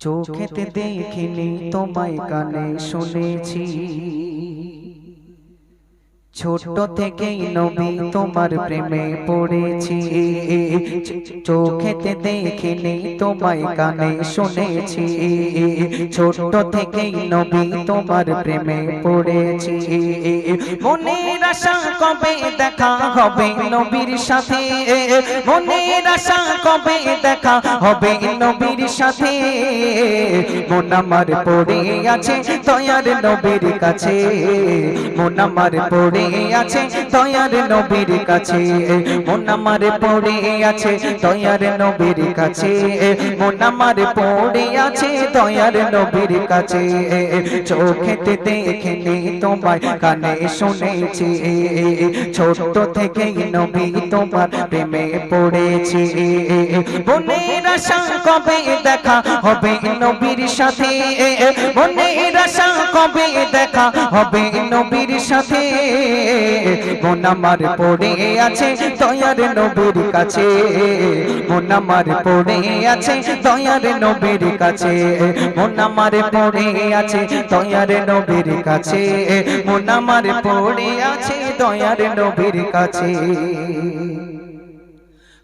চোখেতে দেখিনি তোমায় কানে শুনেছি। ছোট থেকেই নবী তোমার প্রেমে পড়েছি। চোখেতে দেখিনি তোমায় কানে শুনেছি। ছোট থেকেই নবী তোমার প্রেমে পড়েছি। মনের আশা কবে দেখা হবে নবীর সাথে? মনের আশা কবে দেখা হবে নবীর সাথে? মন আমার পড়ে আছে, দয়ার নবীর কাছে। মন আমার পড়ে আছে, দয়ার নবীর কাছে। মন আমার পড়ে আছে নবীর কাছে। মন আমার পড়ে আছে নবীর কাছে। চোখেতে দেখেনি তোমায় কানে শুনেছি। ছোট নবী তোমার প্রেমে পড়েছি। আশা কবে দেখা হবে নবীর সাথে। মনের আশা কবে দেখা হবে নবীর সাথে। মন আমার পড়ে আছে দয়ার নবীর কাছে। মন আমার পড়ে আছে দয়ার নবীর কাছে। মন আমার পড়ে আছে দয়ার নবীর কাছে। মন আমার পড়ে আছে দয়ার নবীর কাছে।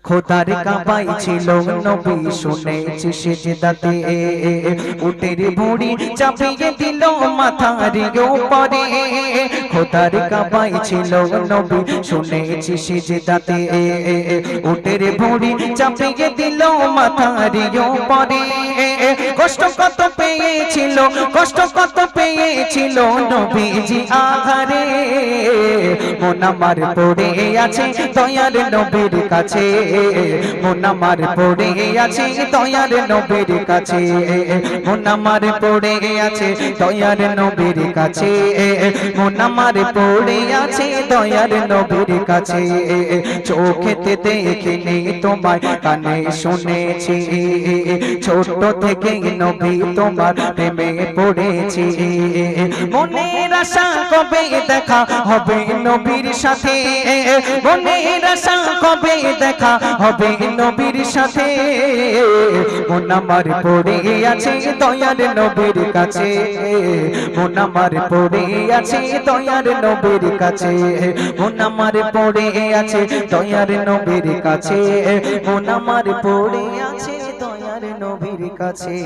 খোদার কাবাই ছিল নবী শুনেছি সেজদাতে। উটের ভুড়ি চাপিয়ে দিল মাথার উপরে। খোদার কাবাই ছিল নবী শুনেছি সেজদাতে। উটের ভুড়ি চাপিয়ে দিল মাথার উপরে। কষ্ট কত পেয়েছিল কষ্ট কত পেয়েছিল নবীজি আহারে। মন আমার পড়ে আছে দয়ার নবীর কাছে। মন আমার পড়ে আছে, দয়ার নবীর কাছে। মন পড়ে আছে, দয়ার নবীর কাছে। মন পড়ে আছে, দয়ার নবীর কাছে। চোখেতে দেখিনি কানে শুনেছি। ছোট থেকে নবী তোমার প্রেমে পড়েছি। মনের আশা কবে দেখা হবে নবীর সাথে? মনের আশা কবে দেখা হবে পড়ে আছে দয়ার নবীর কাছে। মন আমার পড়ে আছে দয়ার নবীর কাছে। মন আমার পড়ে আছে দয়ার নবীর কাছে। মন আমার পড়ে আছে দয়ার নবীর কাছে।